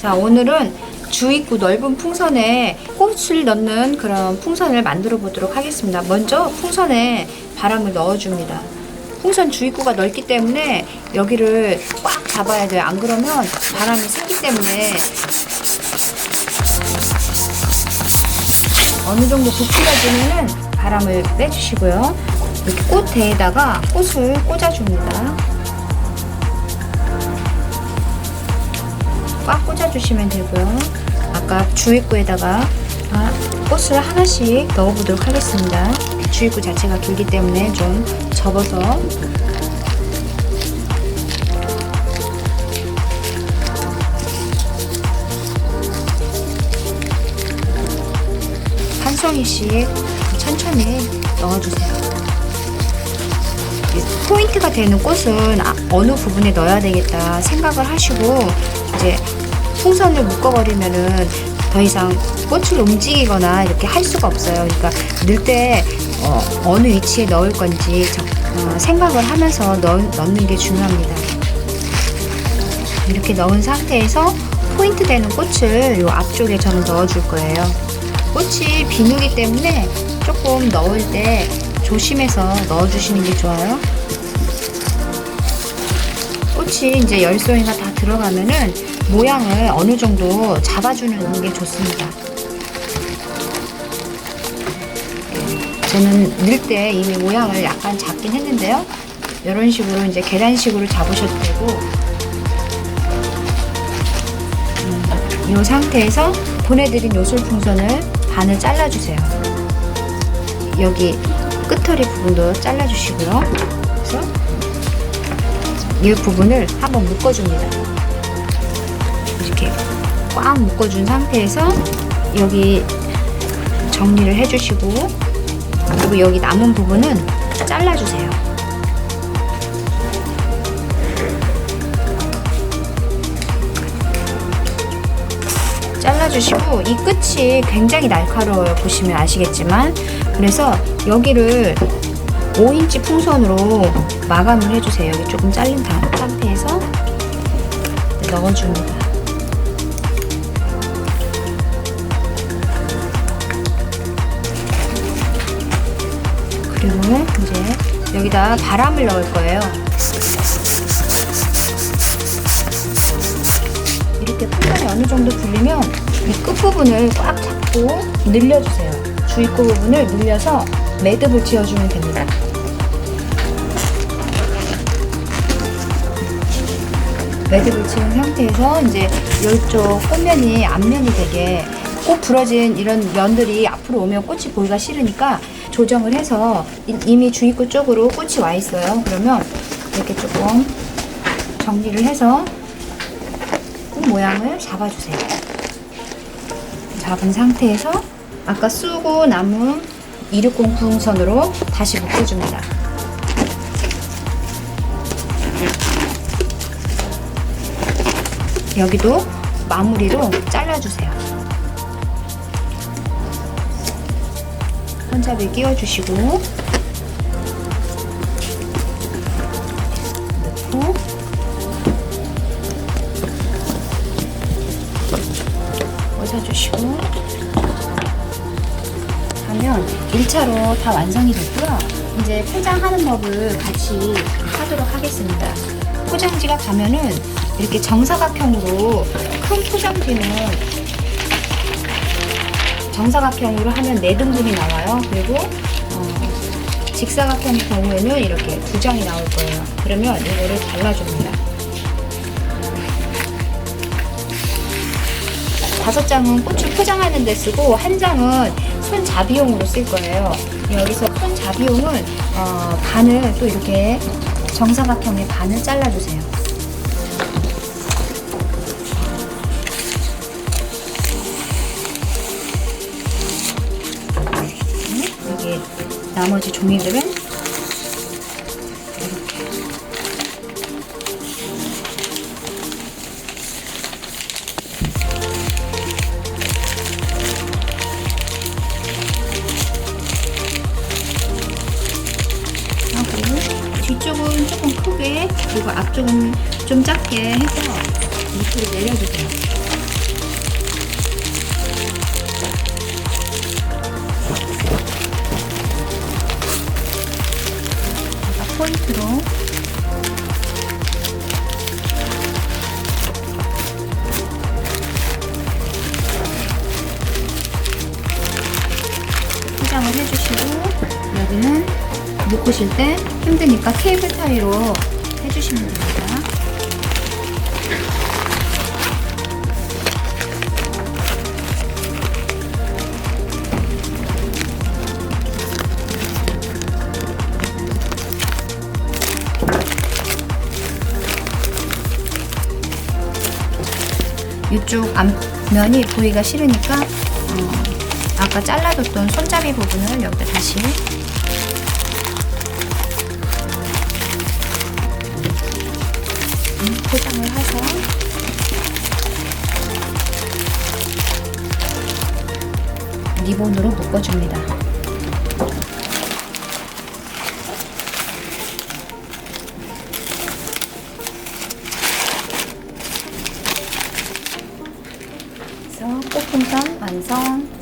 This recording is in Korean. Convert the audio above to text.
자, 오늘은 주입구 넓은 풍선에 꽃을 넣는 그런 풍선을 만들어 보도록 하겠습니다. 먼저 풍선에 바람을 넣어줍니다. 풍선 주입구가 넓기 때문에 여기를 꽉 잡아야 돼요. 안 그러면 바람이 새기 때문에 어느 정도 부피가 되면은 바람을 빼주시고요. 이렇게 꽃대에다가 꽃을 꽂아줍니다. 꽉 꽂아주시면 되고요. 아까 주입구에다가 아, 꽃을 하나씩 넣어보도록 하겠습니다. 주입구 자체가 길기 때문에 좀 접어서 한 송이씩 천천히 넣어주세요. 이 포인트가 되는 꽃은 아- 어느 부분에 넣어야 되겠다 생각을 하시고 이제 풍선을 묶어버리면은 더 이상 꽃을 움직이거나 이렇게 할 수가 없어요. 그러니까 넣을 때 어, 느 위치에 넣을 건지 저- 어, 생각을 하면서 넣, 넣는 게 중요합니다. 이렇게 넣은 상태에서 포인트 되는 꽃을 이 앞쪽에 저는 넣어줄 거예요. 꽃이 비누기 때문에 조금 넣을 때 조심해서 넣어주시는 게 좋아요. 꽃이 이제 열송이가 다 들어가면은 모양을 어느 정도 잡아주는 게 좋습니다. 저는 넣을 때 이미 모양을 약간 잡긴 했는데요. 이런 식으로 이제 계단식으로 잡으셔도 되고, 음, 이 상태에서 보내드린 요술풍선을 반을 잘라주세요. 여기 끝털이 부분도 잘라주시고요. 그래서 이 부분을 한번 묶어줍니다. 이렇게 꽉 묶어준 상태에서 여기 정리를 해주시고 그리고 여기 남은 부분은 잘라주세요. 잘라주시고 이 끝이 굉장히 날카로워요. 보시면 아시겠지만 그래서 여기를 5인치 풍선으로 마감을 해주세요. 여기 조금 잘린 상태에서 넣어줍니다. 그리고 이제 여기다 바람을 넣을 거예요. 이렇게 풍선이 어느 정도 불리면 이 끝부분을 꽉 잡고 늘려주세요. 주입구 부분을 늘려서 매듭을 지어주면 됩니다. 매듭을 지은 상태에서 이제 이쪽 꽃면이 앞면이 되게 꽃 부러진 이런 면들이 앞으로 오면 꽃이 보기가 싫으니까 조정을 해서 이- 이미 주입구 쪽으로 꽃이 와 있어요. 그러면 이렇게 조금 정리를 해서 꽃 모양을 잡아주세요. 잡은 상태에서 아까 쓰고 남은 이륙공 풍선으로 다시 묶어줍니다. 여기도 마무리로 잘라주세요. 손잡이 끼워주시고 넣고 꽂아주시고 하면 1차로 다 완성이 됐고요. 이제 포장하는 법을 같이 하도록 하겠습니다. 포장지가 가면은 이렇게 정사각형으로 큰 포장지는 정사각형으로 하면 네 등분이 나와요. 그리고 어, 직사각형의 경우에는 이렇게 두 장이 나올 거예요. 그러면 이거를 잘라줍니다. 다섯 장은 꽃을 포장하는 데 쓰고 한 장은 손잡이용으로 쓸 거예요. 여기서 손잡이용은 어, 반을 또 이렇게 정사각형의 반을 잘라주세요. 나머지 종이들은 이렇게 하고 뒤쪽은 조금 크게 그리고 앞쪽은 좀 작게 해서 밑으로 내려주세요. 해주시고 여기는 묶으실 때 힘드니까 케이블 타이로 해주시면 됩니다. 이쪽 앞면이 보기가 싫으니까 어, 아까 잘라뒀던 손잡이 부분을 여기다 다시 음, 포장을 해서 리본으로 묶어줍니다. 그래서 꽃풍선 완성.